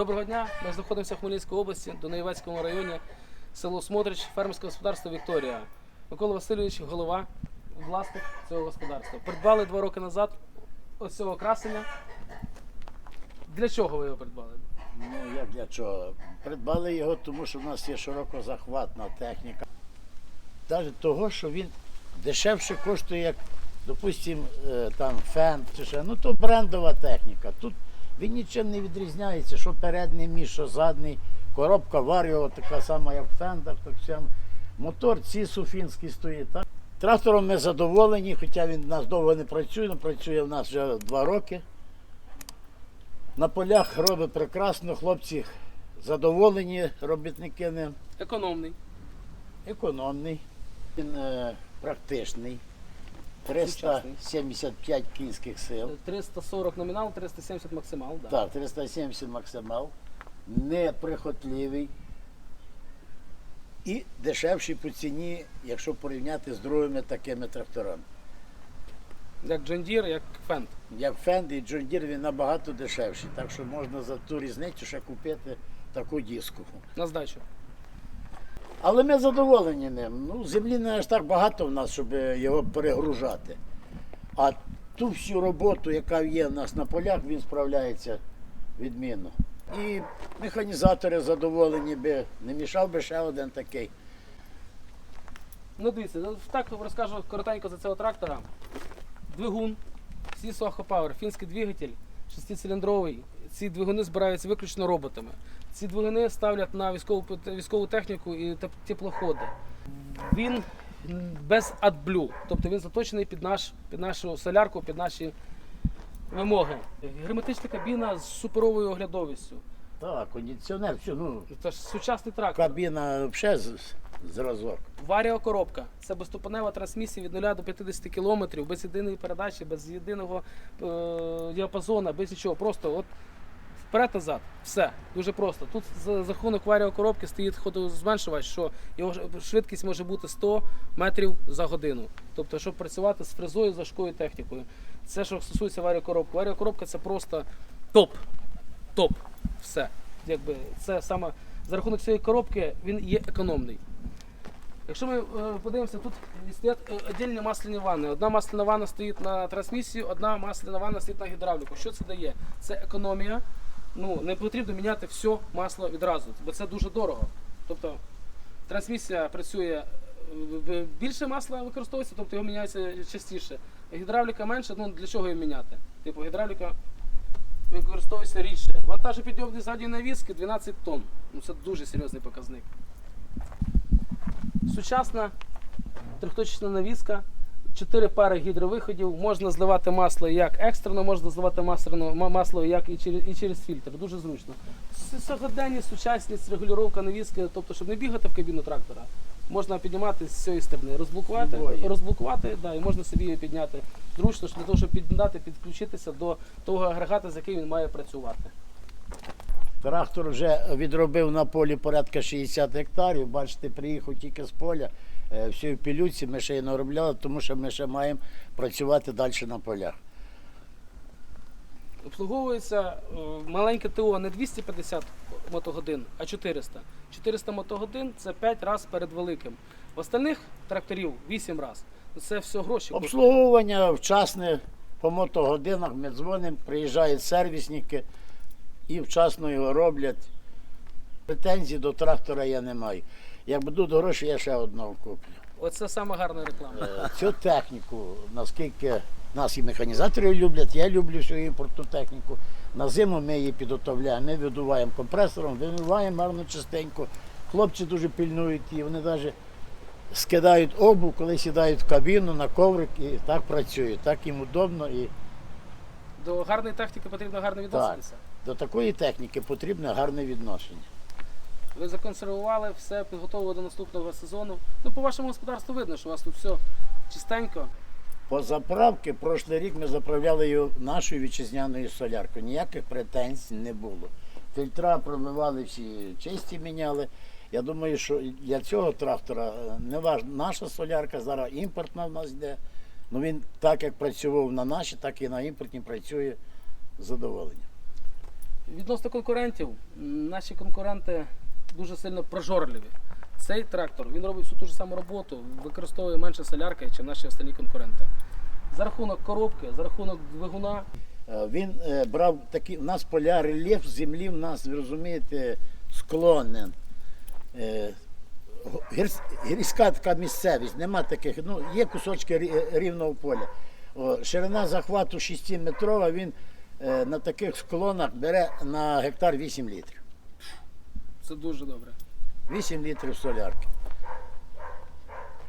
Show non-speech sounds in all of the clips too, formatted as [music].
Доброго дня. Ми знаходимося в Хмельницькій області, до Наєвецькому районі, село Смотрич, фермерське господарство Вікторія. Микола Васильович, голова, власник цього господарства. Придбали два роки назад ось цього красення. Для чого ви його придбали? Ну як для чого? Придбали його, тому що в нас є широкозахватна техніка. Навіть того, що він дешевше коштує, як, допустимо, е, там фен чи ще. Ну то брендова техніка. Тут він нічим не відрізняється, що передній між, що задній. Коробка варіо така сама, як в фендах, так само. Мотор цісу фінський стоїть. Так? Трактором ми задоволені, хоча він в нас довго не працює, але працює в нас вже два роки. На полях робить прекрасно, хлопці задоволені, робітники ним. Економний. Економний, він е, практичний. 375 кінських сил. 340 номінал, 370 максимал. Да. Так, 370 максимал. Неприхотливий. І дешевший по ціні, якщо порівняти з другими такими тракторами. Як Deere, як Fendt. Як Фенд і Deere він набагато дешевший. Так що можна за ту різницю ще купити таку диску. На здачу. Але ми задоволені ним. Ну, землі не аж так багато в нас, щоб його перегружати. А ту всю роботу, яка є в нас на полях, він справляється відмінно. І механізатори задоволені би, не мішав би ще один такий. Ну дивіться, ну, так розкажу коротенько за цього трактора. Двигун, Soho Power, фінський двигатель, шестициліндровий. Ці двигуни збираються виключно роботами. Ці двигуни ставлять на військову, військову техніку і теплоходи. Він без AdBlue, тобто він заточений під, наш, під нашу солярку, під наші вимоги. Герметична кабіна з суперовою оглядовістю. Так, кондиціонер, все, ну, Це ж сучасний трактор. кабіна взагалі зразок. Варіокоробка. Це безступенева трансмісія від 0 до 50 км, без єдиної передачі, без єдиного е- діапазону, без нічого. Просто от вперед-назад. Все. Дуже просто. Тут за рахунок варіокоробки стоїть ходозменшувач, що його швидкість може бути 100 метрів за годину. Тобто, щоб працювати з фрезою, важкою технікою. Це що стосується варіокоробки. Варіокоробка це просто топ. Топ. Все. Якби це саме за рахунок цієї коробки він є економний. Якщо ми е, подивимося, тут стоять е, віддільні масляні ванни. Одна масляна ванна стоїть на трансмісію, одна масляна ванна стоїть на гідравліку. Що це дає? Це економія. Ну, не потрібно міняти все масло відразу, бо це дуже дорого. Тобто трансмісія працює більше масла використовується, тобто його міняється частіше. Гідравліка менше, ну для чого її міняти? Типу гідравліка використовується рідше. Вантажопідйомні задні навіски 12 тонн. Ну це дуже серйозний показник. Сучасна трьохточечна навіска, чотири пари гідровиходів. Можна зливати масло як екстрено, можна зливати масло, масло як і через, і через фільтр. Дуже зручно. Сьогоденні сучасність, регулювання навіски, тобто, щоб не бігати в кабіну трактора, можна піднімати з цієї сторони, розблокувати, розблокувати, да, і можна собі її підняти зручно, для того, щоб підняти, підключитися до того агрегата, з яким він має працювати. Трактор вже відробив на полі порядка 60 гектарів. Бачите, приїхав тільки з поля. Е, Всі в пілюці ми ще й не обробляли, тому що ми ще маємо працювати далі на полях. Обслуговується е, маленьке ТО не 250 мотогодин, а 400. 400 мотогодин це 5 разів перед великим. В остальних тракторів 8 разів. Це все гроші. Обслуговування вчасне по мотогодинах. Ми дзвонимо, приїжджають сервісники і вчасно його роблять. Претензій до трактора я не маю. Як будуть гроші, я ще одного куплю. Оце саме гарна реклама. Е, Цю техніку, наскільки нас і механізатори люблять, я люблю всю імпортну техніку. На зиму ми її підготовляємо, ми видуваємо компресором, вимиваємо гарно частенько. Хлопці дуже пильнують її, вони навіть скидають обув, коли сідають в кабіну на коврик і так працюють. Так їм удобно і До гарної техніки потрібно гарно відноситися. До такої техніки потрібне гарне відношення. Ви законсервували все, підготовили до наступного сезону. Ну, по вашому господарству видно, що у вас тут все чистенько. По заправки, прошлий рік ми заправляли його нашою вітчизняною соляркою. Ніяких претензій не було. Фільтра промивали всі чисті міняли. Я думаю, що для цього трактора е, не важ... наша солярка, зараз імпортна в нас йде. Ну він так як працював на нашій, так і на імпортній працює з задоволенням. Відносно конкурентів, наші конкуренти дуже сильно прожорливі. Цей трактор він робить всю ту ж саму роботу, використовує менше солярки, ніж наші останні конкуренти. За рахунок коробки, за рахунок двигуна, Е, Він е, брав такі, у нас поля рельєф землі, в нас, ви розумієте, склонен. Е, Гірська така місцевість, нема таких, ну, є кусочки рівного поля. Ширина захвату 6-метрова, він на таких склонах бере на гектар 8 літрів. це дуже добре. 8 літрів солярки.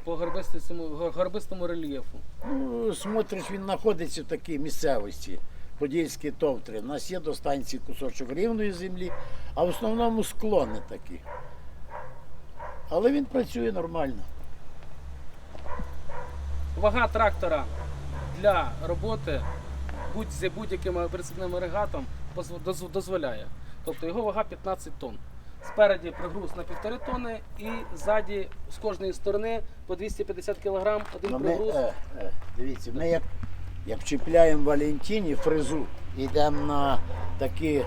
По горбистому, горбистому рельєфу. Ну, смотриш, він знаходиться в такій місцевості, Подільські товтри. У нас є до станції кусочок рівної землі, а в основному склони такі. Але він працює нормально. Вага трактора для роботи будь з будь-яким прицепним агрегатом дозволяє. Тобто його вага 15 тонн. Спереді пригруз на 1,5 тонни і ззаді з кожної сторони по 250 кг один Ну, ми, пригруз. е, е, дивіться, ми як, як чіпляємо Валентині фрезу, йдемо на такі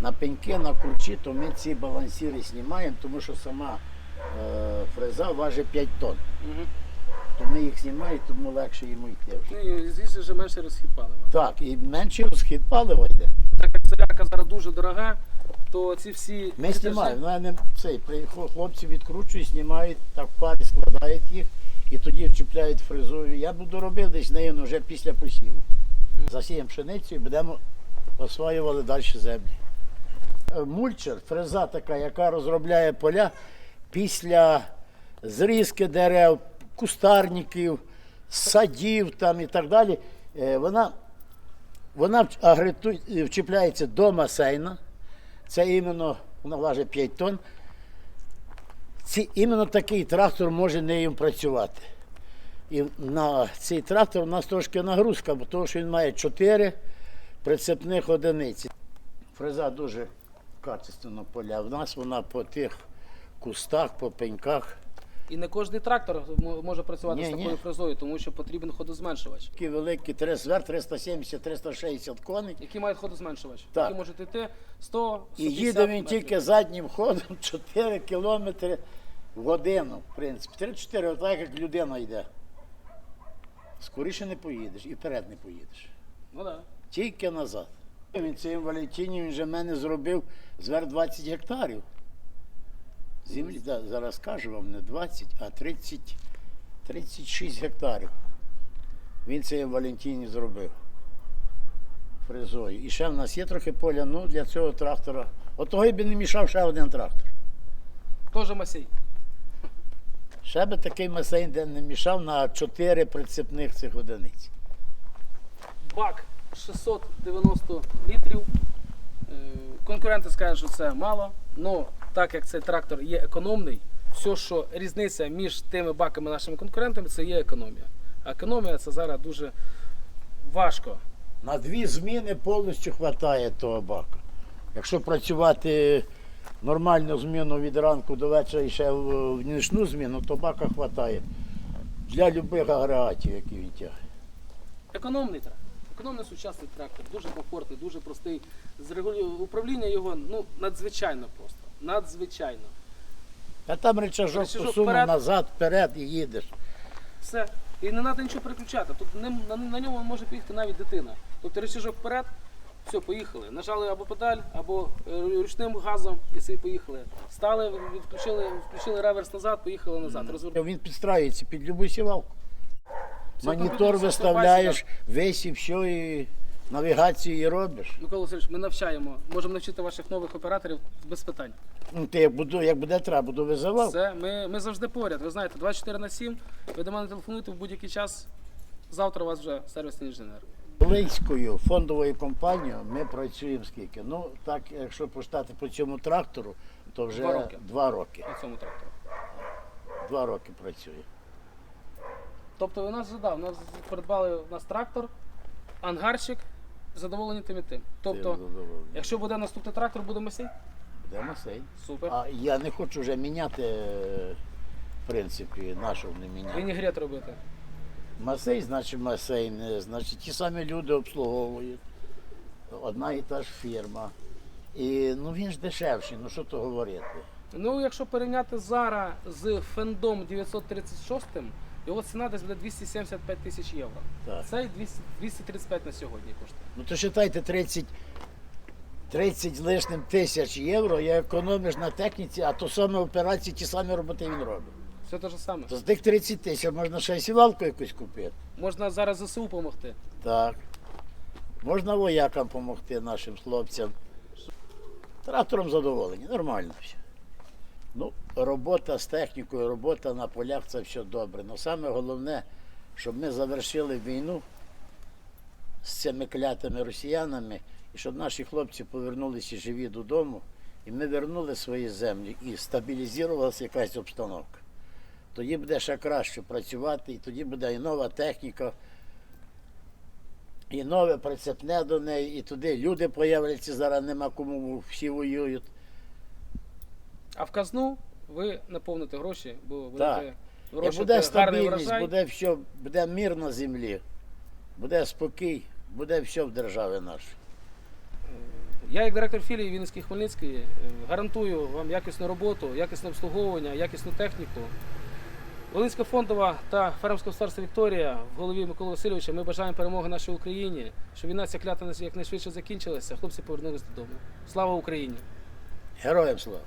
на пеньки, на курчі, то ми ці балансіри знімаємо, тому що сама е, фреза важить 5 тонн. Мгм. То ми їх знімаємо, тому легше йому йти вже. Ну і звісно вже менше розхід палива. Так, і менший розхід палива йде. Так як солярка зараз дуже дорога, то ці всі Ми знімаємо. Ну, я не цей при- хло- хлопці відкручують, знімають, так в парі складають їх і тоді вчіпляють фрезою. Я буду робити десь наївно вже після посіву. Засіємо пшеницю і будемо освоювали далі землі. Е, Мульчер, фреза така, яка розробляє поля після зрізки дерев, кустарників, садів там і так далі. е, Вона, вона вч- вчіпляється до масейна. Це іменно, вона важить 5 тонн. Ці, іменно такий трактор може нею працювати. І на цей трактор у нас трошки нагрузка, бо тому що він має 4 прицепних одиниці. Фреза дуже качественно поля. У нас вона по тих кустах, по пеньках. І не кожний трактор може працювати Ні, з такою ні. фрезою, тому що потрібен ходозменшувач. Такі великі 3 звер, 370-360 коней. Які мають ходозменшувач, Так. які можуть йти 100 І їде він метрів. тільки заднім ходом [laughs] 4 кілометри в годину, в принципі. 3-4, отак як людина йде. Скоріше не поїдеш і вперед не поїдеш. Ну да. Тільки назад. Він цим Валентині він вже в мене зробив звер 20 гектарів. Землі, да, зараз кажу вам, не 20, а 30, 36 гектарів. Він це в Валентині зробив фрезою. І ще в нас є трохи поля, ну для цього трактора. От того й би не мішав ще один трактор. Теж масій. Ще би такий масейн де не мішав на 4 прицепних цих одиниць. Бак 690 літрів. Е, Конкуренти скажуть, що це мало. але так як цей трактор є економний, все, що різниця між тими баками нашими конкурентами, це є економія. А економія це зараз дуже важко. На дві зміни повністю вистачає того бака. Якщо працювати нормальну зміну від ранку до вечора і ще в, нічну зміну, то бака вистачає для будь-яких агрегатів, які він тягне. Економний трактор. Економний сучасний трактор, дуже комфортний, дуже простий. З Управління його ну, надзвичайно просто. Надзвичайно. А там речажок Рычажок посунув вперед. назад, вперед і їдеш. Все. І не треба нічого переключати. Тут ним- на, на ньому може поїхати навіть дитина. Тобто рычажок вперед, все, поїхали. Нажали або педаль, або е, ручним газом і собі поїхали. Стали, відключили, включили реверс назад, поїхали назад. Розвернули. Він підстраюється під любу сівалку. Все, Монітор все, виставляєш, весь і все, і навігацію і робиш. Микола Васильович, ми навчаємо. Можемо навчити ваших нових операторів без питань. Ну, ти як, буду, як буде треба, буду визивав. Все, ми, ми завжди поряд. Ви знаєте, 24 на 7. Ви до мене телефонуєте в будь-який час. Завтра у вас вже сервісний інженер. Волинською фондовою компанією ми працюємо скільки? Ну, так, якщо почитати по цьому трактору, то вже Два роки. Два роки, На цьому тракторі. Два роки працює. Тобто у нас задав, нас придбали у нас трактор, ангарщик, задоволені тим і тим. Тобто, якщо буде наступний трактор, буде масій? Де Масей? Супер. А я не хочу вже міняти, в принципі, нашого не міняти. Вінігрет робити. Масей, значить Масей, не, значить ті самі люди обслуговують. Одна і та ж фірма. І ну він ж дешевший, ну що то говорити. Ну, якщо порівняти зараз з Фендом 936, його ціна десь буде 275 тисяч євро. Так. Цей 200, 235 на сьогодні коштує. Ну то считайте 30, 30 з лишнім тисяч євро, я економиш на техніці, а то саме операції, ті самі роботи він робить. Все те ж саме. То з тих 30 тисяч можна ще й сівалку якусь купити. Можна зараз ЗСУ допомогти. Так. Можна воякам допомогти нашим хлопцям. Трактором задоволені, нормально все. Ну, робота з технікою, робота на полях це все добре. Але саме головне, щоб ми завершили війну з цими клятими росіянами, і щоб наші хлопці повернулися живі додому, і ми вернули свої землі і стабілізувалася якась обстановка. Тоді буде ще краще працювати, і тоді буде і нова техніка, і нове прицепне до неї, і туди люди появляться, зараз нема кому всі воюють. А в казну ви наповните гроші, бо Так. будете І вирощувати буде гарний стабільність, врожай. буде все, буде мир на землі, буде спокій, буде все в державі нашій. Я, як директор філії Вінницький Хмельницький, е, гарантую вам якісну роботу, якісне обслуговування, якісну техніку. Волинська фондова та фермерське господарство Вікторія в голові Миколи Васильовича. Ми бажаємо перемоги нашій Україні, щоб війна ця клята якнайшвидше закінчилася, хлопці повернулися додому. Слава Україні! Героям слава!